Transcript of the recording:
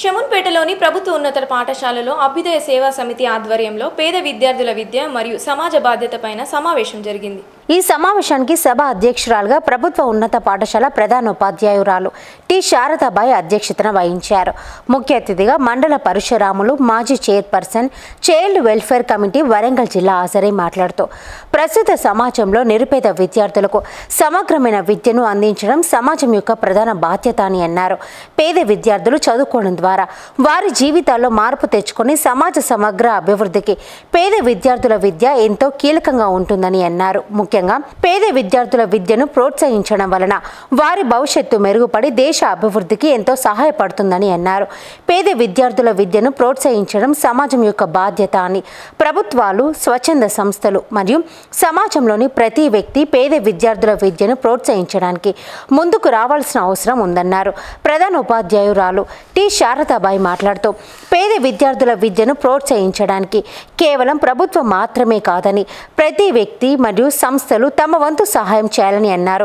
షమున్పేటలోని ప్రభుత్వ ఉన్నత పాఠశాలలో అభ్యుదయ సేవా సమితి ఆధ్వర్యంలో పేద విద్యార్థుల విద్య మరియు సమాజ బాధ్యత పైన సమావేశం జరిగింది. ఈ సమావేశానికి సభ అధ్యక్షురాలుగా ప్రభుత్వ ఉన్నత పాఠశాల ప్రధానోపాధ్యాయురాలు టి. శారదాబాయి అధ్యక్షతన వహించారు. ముఖ్య అతిథిగా మండల పరశురాములు మాజీ chairperson child welfare committee Warangal జిల్లా హాజరై మాట్లాడుతూ ప్రస్తుత సమాజంలో నిరుపేద విద్యార్థులకు సమగ్రమైన విద్యను అందించడం సమాజం యొక్క ప్రధాన బాధ్యత అని అన్నారు. పేద విద్యార్థులు చదువుకోవడం ద్వారా వారి జీవితాల్లో మార్పు తెచ్చుకొని సమాజ సమగ్ర అభివృద్ధికి పేద విద్యార్థుల విద్య ఎంతో కీలకంగా ఉంటుందని అన్నారు. ముఖ్య ముఖ్యంగా పేద విద్యార్థుల విద్యను ప్రోత్సహించడం వలన వారి భవిష్యత్తు మెరుగుపడి దేశ అభివృద్ధికి ఎంతో సహాయపడుతుందని అన్నారు. పేద విద్యార్థుల విద్యను ప్రోత్సహించడం సమాజం యొక్క బాధ్యత అని ప్రభుత్వాలు స్వచ్ఛంద సంస్థలు మరియు సమాజంలోని ప్రతి వ్యక్తి పేద విద్యార్థుల విద్యను ప్రోత్సహించడానికి ముందుకు రావాల్సిన అవసరం ఉందన్నారు. ప్రధాన ఉపాధ్యాయురాలు టి. శారదాబాయి మాట్లాడుతూ పేద విద్యార్థుల విద్యను ప్రోత్సహించడానికి కేవలం ప్రభుత్వం మాత్రమే కాదని ప్రతి వ్యక్తి మరియు సంస్థలు తమ వంతు సహాయం చేయాలని అన్నారు.